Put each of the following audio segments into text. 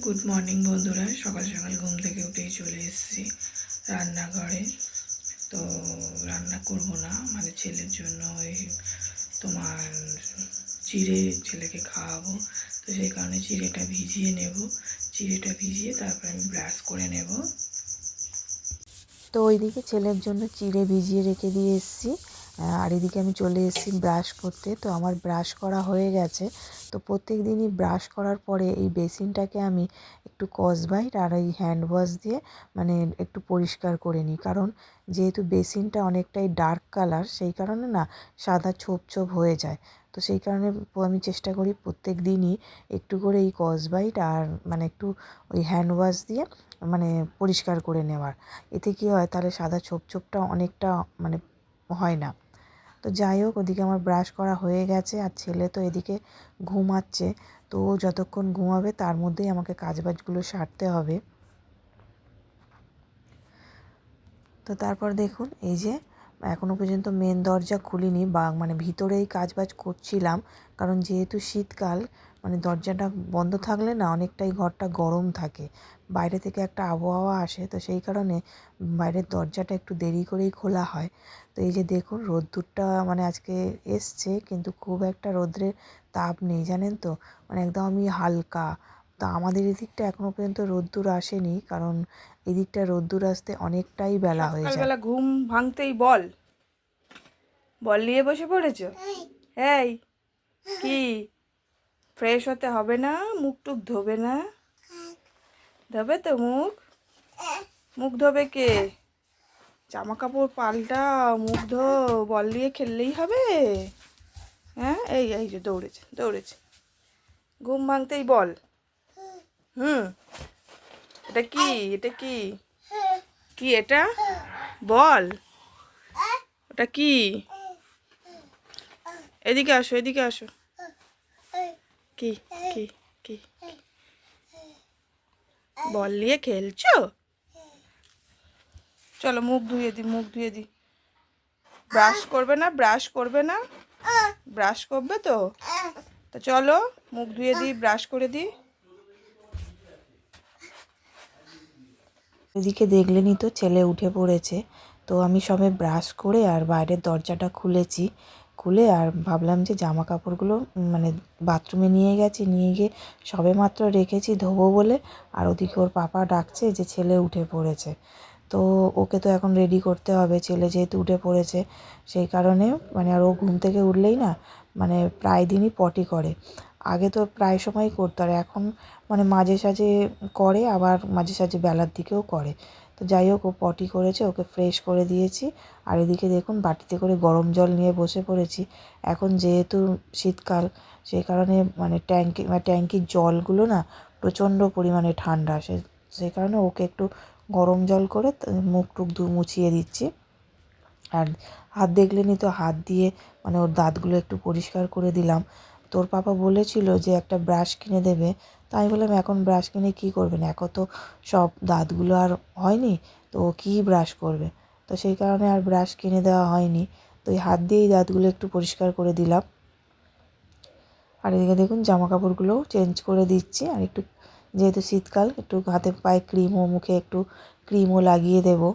Good morning বন্ধুরা। সকাল সকাল ঘুম থেকে উঠেই চলে এসেছি রান্নাঘরে। তো রান্না করব না মানে ছেলের জন্য ওই তোমার চিড়ে ছেলেকে খাওয়াবো। তো সেই কারণে চিড়েটা ভিজিয়ে নেব। চিড়েটা ভিজিয়ে তারপর আমি ব্রাশ করে নেব। তো ওইদিকে ছেলের জন্য চিড়ে ভিজিয়ে রেখে দিয়ে এসেছি। আর এদিকে আমি চলে এসেছি ব্রাশ করতে। তো আমার ব্রাশ করা হয়ে গেছে। তো প্রত্যেক দিনই ব্রাশ করার পরে এই বেসিনটাকে আমি একটু কসবাইট আর এই হ্যান্ড ওয়াশ দিয়ে মানে একটু পরিষ্কার করে নিই। কারণ যেহেতু বেসিনটা অনেকটাই ডার্ক কালার, সেই কারণে না সাদা ছোপ ছোপ হয়ে যায়। তো সেই কারণে আমি চেষ্টা করি প্রত্যেক দিনই একটু করে এই কসবাইট আর মানে একটু ওই হ্যান্ড ওয়াশ দিয়ে মানে পরিষ্কার করে নেওয়ার। এতে কী হয়, তাহলে সাদা ছোপ ছোপটা অনেকটা মানে হয় না। তো যাই হোক, ওদিকে আমার ব্রাশ করা হয়ে গেছে আর ছেলে তো এদিকে ঘুমাচ্ছে। তো ও যতক্ষণ ঘুমাবে, তার মধ্যেই আমাকে কাজবাজগুলো সারতে হবে। তো তারপর দেখুন, এই যে এখনও পর্যন্ত মেন দরজা খুলিনি বা মানে ভিতরেই কাজবাজ করছিলাম। কারণ যেহেতু শীতকাল মানে দরজাটা বন্ধ থাকলে না অনেকটাই ঘরটা গরম থাকে। বাইরে থেকে একটা আবহাওয়া আসে তো সেই কারণে বাইরের দরজাটা একটু দেরি করেই খোলা হয়। তো এই যে দেখুন রোদ্দুরটা মানে আজকে এসছে কিন্তু খুব একটা রোদ্রের তাপ নেই জানেন তো? মানে একদম আমি হালকা। তা আমাদের এদিকটা এখনও পর্যন্ত রোদ্দুর আসেনি কারণ এদিকটা রোদ্দুর আসতে অনেকটাই বেলা হয়ে যায়। সকালবেলা ঘুম ভাঙতেই বল। বল নিয়ে বসে পড়েছো? এই কি? ফ্রেশ হতে হবে না মুখ টুক ধোবে না। ধোবে তো মুখ? মুখ ধোবে কে? জামা কাপড় পাল্টা মুখ ধো, বল দিয়ে খেললেই হবে। হ্যাঁ এই এই যে দৌড়েছে দৌড়েছে। ঘুম ভাঙতেই বল। হুম, এটা কি? এটা কি? কি এটা? বল। ওটা কি? এদিকে আসো এদিকে আসো। কি কি কি? বল নিয়ে খেলছো? চলো মুখ ধুয়ে দি, মুখ ধুয়ে দি। ব্রাশ করবে না, ব্রাশ করবে না? ব্রাশ করবে তো? তো চলো, মুখ ধুয়ে দিই ব্রাশ করে দিই এদিকে দেখলেনই তো ছেলে উঠে পড়েছে। তো আমি সবে ব্রাশ করে আর বাইরের দরজাটা খুলেছি। খুলে আর ভাবলাম যে জামা কাপড়গুলো মানে বাথরুমে নিয়ে গেছি, নিয়ে গিয়ে সবে মাত্র রেখেছি ধোবো বলে। আর ওদিকে ওর পাপা ডাকছে যে ছেলে উঠে পড়েছে। তো ওকে তো এখন রেডি করতে হবে, ছেলে যেহেতু উঠে পড়েছে, সেই কারণে মানে আর ও ঘুম থেকে উঠলেই না মানে প্রায় দিনই পটি করে। আগে তো প্রায় সময় করতো, আর এখন মানে মাঝে সাঝে করে, আবার মাঝে সাঝে বেলার দিকেও করে। তো যাই হোক, ও পটি করেছে, ওকে ফ্রেশ করে দিয়েছি। আর এদিকে দেখুন, বাটিতে করে গরম জল নিয়ে বসে পড়েছি। এখন যেহেতু শীতকাল সেই কারণে মানে ট্যাঙ্কি মানে ট্যাঙ্কির জলগুলো না প্রচণ্ড পরিমাণে ঠান্ডা, সে সেই কারণে ওকে একটু গরম জল করে মুখ টুক ধু, মুছিয়ে দিচ্ছি। আর হাত দেখলেনি তো হাত দিয়ে মানে ওর দাঁতগুলো একটু পরিষ্কার করে দিলাম। তোর পাপা বলেছিল যে একটা ব্রাশ কিনে দেবে তাই বললাম, এখন ব্রাশ কিনে কী করবেন এখন তো সব দাঁতগুলো আর হয়নি, তো কী ব্রাশ করবে? তো সেই কারণে আর ব্রাশ কিনে দেওয়া হয়নি। তো এই হাত দিয়েই দাঁতগুলো একটু পরিষ্কার করে দিলাম। আর এদিকে দেখুন জামা কাপড়গুলোও চেঞ্জ করে দিচ্ছি। আর একটু, যেহেতু শীতকাল, একটু হাতে পায়ে ক্রিমও মুখে একটু ক্রিমও লাগিয়ে দেবো।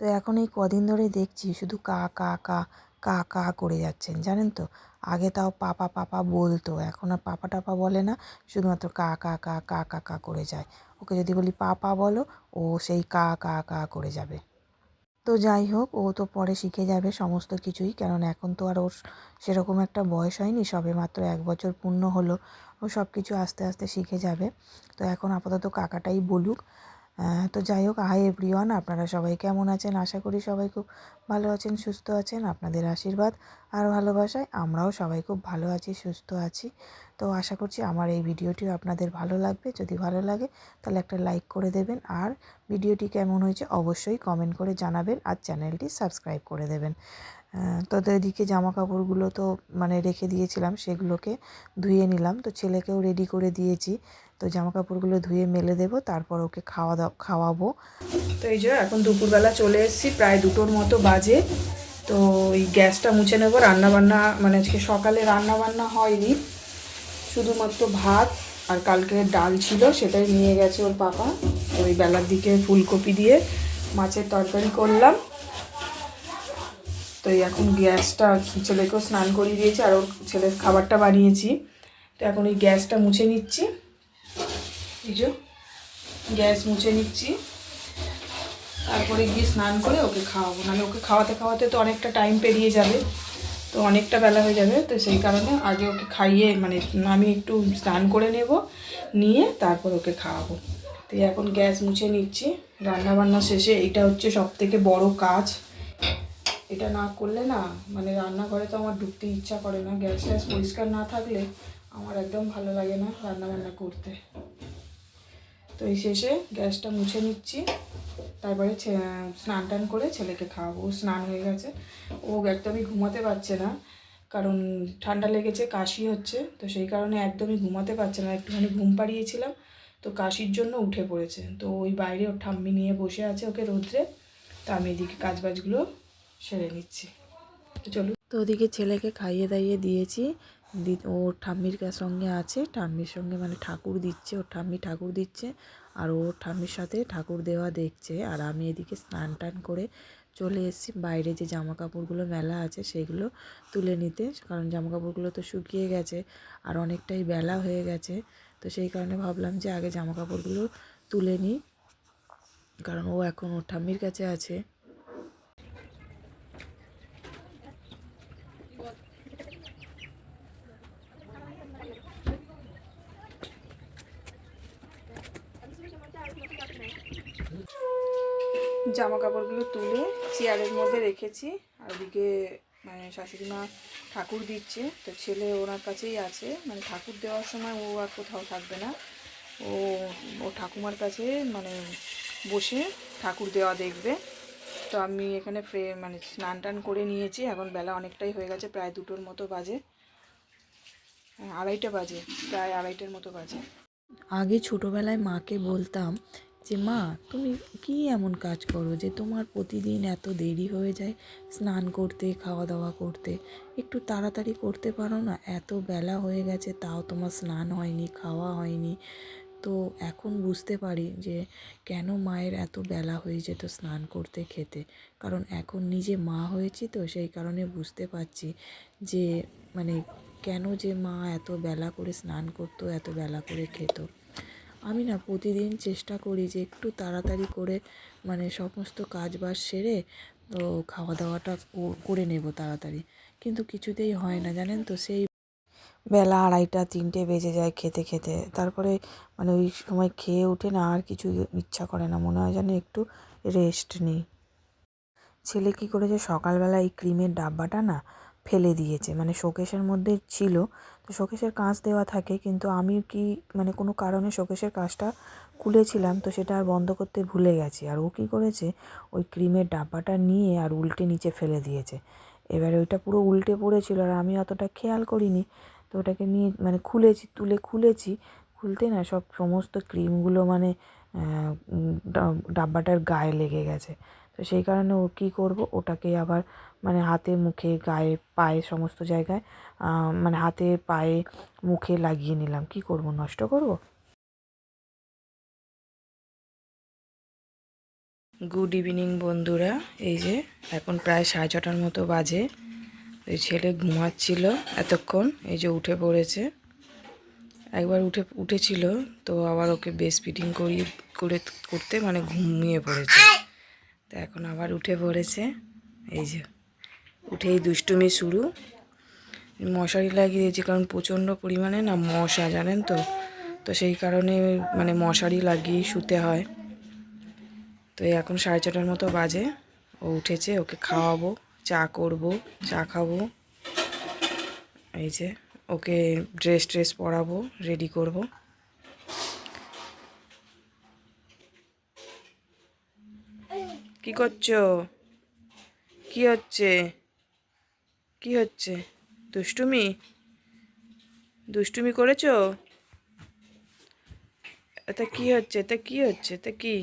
তো এখন এই কদিন ধরে দেখছি শুধু কা কা কা কা কা করে যাচ্ছেন, জানেন তো? আগে তাও পাপা পাপা বলতো, এখন আর পাপা, টাপা বলে না, শুধুমাত্র কা কা কা কা কা কা করে যায়। ওকে যদি বলি পাপা বলো, ও সেই কা কা কা করে যাবে। তো যাই হোক, ও তো পরে শিখে যাবে সমস্ত কিছুই, কেননা এখন তো আর ওর সেরকম একটা বয়স হয়নি, সবে মাত্র এক বছর পূর্ণ হলো, ও সব কিছু আস্তে আস্তে শিখে যাবে। তো এখন আপাতত কাকাটাই বলুক তো যাই হোক হাই এভরিওয়ান, আপনারা সবাই কেমন আছেন? আশা করি সবাই খুব ভালো আছেন, সুস্থ আছেন। আপনাদের আশীর্বাদ আর ভালোবাসায় আমরাও সবাই খুব ভালো আছি, সুস্থ আছি। তো আশা করছি আমার এই ভিডিওটিও আপনাদের ভালো লাগবে। যদি ভালো লাগে, তাহলে একটা লাইক করে দেবেন আর ভিডিওটি কেমন হয়েছে অবশ্যই কমেন্ট করে জানাবেন আর চ্যানেলটি সাবস্ক্রাইব করে দেবেন। আহ, তো এদিকে জামা কাপড়গুলো তো মানে রেখে দিয়েছিলাম সেগুলোকে ধুয়ে নিলাম। তো ছেলেকেও রেডি করে দিয়েছি। তো জামা কাপড়গুলো ধুয়ে মেলে দেবো তারপর ওকে খাওয়া দাওয়া খাওয়াবো। তো এই যে এখন দুপুরবেলা চলে এসেছি প্রায় দুটোর মতো বাজে। তো এই গ্যাসটা মুছে নেব রান্না বান্না মানে আজকে সকালে রান্নাবান্না হয়নি। শুধুমাত্র ভাত আর কালকে ডাল ছিল সেটাই নিয়ে গেছে ওর পাপা। ওই বেলার দিকে ফুলকপি দিয়ে মাছের তরকারি করলাম। তো এখন গ্যাসটা ছেলেকেও স্নান করিয়ে দিয়েছি, আর ওর ছেলের খাবারটা বানিয়েছি। তো এখন এই গ্যাসটা মুছে নিচ্ছি। যে, গ্যাস মুছে নিচ্ছি। তারপরে গিয়ে স্নান করে ওকে খাওয়াবো। নাহলে ওকে খাওয়াতে খাওয়াতে তো অনেকটা টাইম পেরিয়ে যাবে, তো অনেকটা বেলা হয়ে যাবে। তো সেই কারণে আগে ওকে খাইয়ে মানে আমি একটু স্নান করে নেব, নিয়ে তারপর ওকে খাওয়াবো। তো এখন গ্যাস মুছে নিচ্ছি। রান্না বান্না শেষে এটা হচ্ছে সব থেকে বড় কাজ। এটা না করলে না মানে রান্নাঘরে তো আমার ঢুকতে ইচ্ছা করে না। গ্যাস ট্যাস পরিষ্কার না থাকলে আমার একদম ভালো লাগে না রান্না বান্না করতে। তো এই শেষে গ্যাসটা মুছে নিচ্ছি। তারপরে স্নান টান করে ছেলেকে খাওয়াবো। ও স্নান হয়ে গেছে। ও একদমই ঘুমাতে পারছে না, কারণ ঠান্ডা লেগেছে, কাশি হচ্ছে। তো সেই কারণে একদমই ঘুমাতে পারছে না। একটুখানি ঘুম পাড়িয়েছিলাম, তো কাশির জন্য উঠে পড়েছে। তো ওই বাইরে ওর ঠাম্মি নিয়ে বসে আছে ওকে রোদ্রে। তো আমি এদিকে কাজবাজগুলো সেরে নিচ্ছি। তো চলুন। তো ওদিকে ছেলেকে খাইয়ে দাইয়ে দিয়েছি। ওর ঠাম্মির সঙ্গে আছে। ঠাম্মির সঙ্গে মানে ঠাকুর দিচ্ছে, ওর ঠাম্মি ঠাকুর দিচ্ছে। আর ওর ঠাম্মির সাথে ঠাকুর দেওয়া দেখছে। আর আমি এদিকে স্নান টান করে চলে এসেছি। বাইরে যে জামা কাপড়গুলো মেলা আছে সেগুলো তুলে নিতে। কারণ জামা কাপড়গুলো তো শুকিয়ে গেছে আর অনেকটাই বেলা হয়ে গেছে। তো সেই কারণে ভাবলাম যে আগে জামা কাপড়গুলো তুলে নিই। কারণ ও এখন ওর ঠাম্মির কাছে আছে। জামা কাপড়গুলো তুলে চেয়ারের মধ্যে রেখেছি। আর ওদিকে মানে শাশুড়ি মা ঠাকুর দিচ্ছে। তো ছেলে ওনার কাছেই আছে। মানে ঠাকুর দেওয়ার সময় ও আর কোথাও থাকবে না। ও ও ঠাকুমার কাছে মানে বসে ঠাকুর দেওয়া দেখবে। তো আমি এখানে ফ্রে মানে স্নান টান করে নিয়েছি। এখন বেলা অনেকটাই হয়ে গেছে, প্রায় দুটোর মতো বাজে। আড়াইটা বাজে, প্রায় আড়াইটার মতো বাজে। আগে ছোটোবেলায় মাকে বলতাম যে, মা, তুমি কি এমন কাজ করো যে, তোমার প্রতিদিন এত দেরি হয়ে যায় স্নান করতে খাওয়া দাওয়া করতে? একটু তাড়াতাড়ি করতে পারো না? এত বেলা হয়ে গেছে, তাও তোমার স্নান হয়নি, খাওয়া হয়নি। তো এখন বুঝতে পারি যে, কেন মায়ের এত বেলা হয়ে যেত স্নান করতে, খেতে? কারণ এখন নিজে মা হয়েছি তো, সেই কারণে বুঝতে পারছি যে মানে কেন যে মা এত বেলা করে স্নান করতো, এত বেলা করে খেত। আমি না প্রতিদিন চেষ্টা করি যে একটু তাড়াতাড়ি করে মানে সমস্ত কাজ বাজ সেরে, তো খাওয়া দাওয়াটা করে নেব তাড়াতাড়ি। কিন্তু কিছুতেই হয় না, জানেন তো? সেই বেলা আড়াইটা, তিনটে বেজে যায় খেতে খেতে। তারপরে মানে ওই সময় খেয়ে উঠে না আর কিছু ইচ্ছা করে না, মনে হয় যেন একটু রেস্ট নিই। ছেলে কী করেছে? সকালবেলা এই ক্রিমের ডাব্বাটা না ফেলে দিয়েছে। মানে শোকেশের মধ্যে ছিল তো শোকেশের কাঁচ দেওয়া থাকে, কিন্তু আমি কি মানে কোনো কারণে শোকেশের কাঁচটা খুলেছিলাম, তো সেটা আর বন্ধ করতে ভুলে গেছি। আর ও কী করেছে, ওই ক্রিমের ডাব্বাটা নিয়ে আর উল্টে নিচে ফেলে দিয়েছে। এবারে ওইটা পুরো উল্টে পড়েছিল আর আমি অতটা খেয়াল করিনি। তো ওটাকে নিয়ে মানে খুলেছি, তুলে খুলেছি, খুলতে না সব সমস্ত ক্রিমগুলো মানে ডাব্বাটার গায়ে লেগে গেছে। তো সেই কারণে ও কী করব? ওটাকে আবার মানে হাতে, মুখে, গায়ে, পায়ে সমস্ত জায়গায় মানে হাতে, পায়ে, মুখে লাগিয়ে নিলাম। কি করব? নষ্ট করব? গুড ইভিনিং বন্ধুরা। এই যে এখন প্রায় সাড়ে ছটার মতো বাজে। এই ছেলে ঘুমাচ্ছিল এতক্ষণ, এই যে উঠে পড়েছে। একবার উঠে, উঠেছিল, তো আবার ওকে বেস ফিটিং করিয়ে, করে, করতে মানে ঘুমিয়ে পড়েছে। তো এখন আবার উঠে পড়েছে। এই যে, উঠেই দুষ্টুমি শুরু। মশারি লাগিয়ে দিয়েছি কারণ প্রচণ্ড পরিমাণে না মশা, জানেন তো? তো সেই কারণে মানে মশারি লাগিয়েই শুতে হয়। তো এখন সাড়ে ছটার মতো বাজে। ও উঠেছে, ওকে খাওয়াবো, চা করব, চা খাব। এই যে, ওকে ড্রেস ট্রেস পরাবো রেডি করব। কি করছ? কি হচ্ছে? কি হচ্ছে? দুষ্টুমি? দুষ্টুমি করেছ? এটা কি হচ্ছে? এটা কি হচ্ছে? এটা কি?